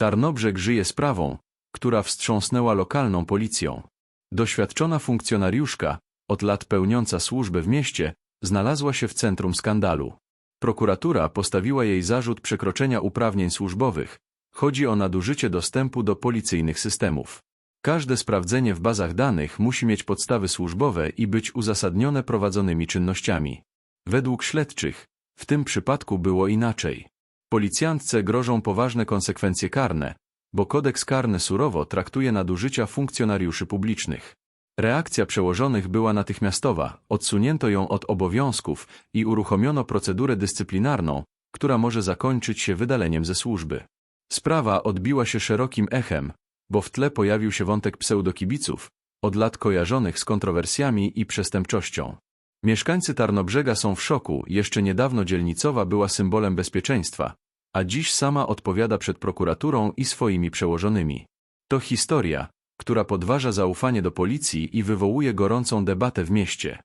Tarnobrzeg żyje sprawą, która wstrząsnęła lokalną policją. Doświadczona funkcjonariuszka, od lat pełniąca służbę w mieście, znalazła się w centrum skandalu. Prokuratura postawiła jej zarzut przekroczenia uprawnień służbowych. Chodzi o nadużycie dostępu do policyjnych systemów. Każde sprawdzenie w bazach danych musi mieć podstawy służbowe i być uzasadnione prowadzonymi czynnościami. Według śledczych, w tym przypadku było inaczej. Policjantce grożą poważne konsekwencje karne, bo kodeks karny surowo traktuje nadużycia funkcjonariuszy publicznych. Reakcja przełożonych była natychmiastowa, odsunięto ją od obowiązków i uruchomiono procedurę dyscyplinarną, która może zakończyć się wydaleniem ze służby. Sprawa odbiła się szerokim echem, bo w tle pojawił się wątek pseudokibiców, od lat kojarzonych z kontrowersjami i przestępczością. Mieszkańcy Tarnobrzega są w szoku, jeszcze niedawno dzielnicowa była symbolem bezpieczeństwa, a dziś sama odpowiada przed prokuraturą i swoimi przełożonymi. To historia, która podważa zaufanie do policji i wywołuje gorącą debatę w mieście.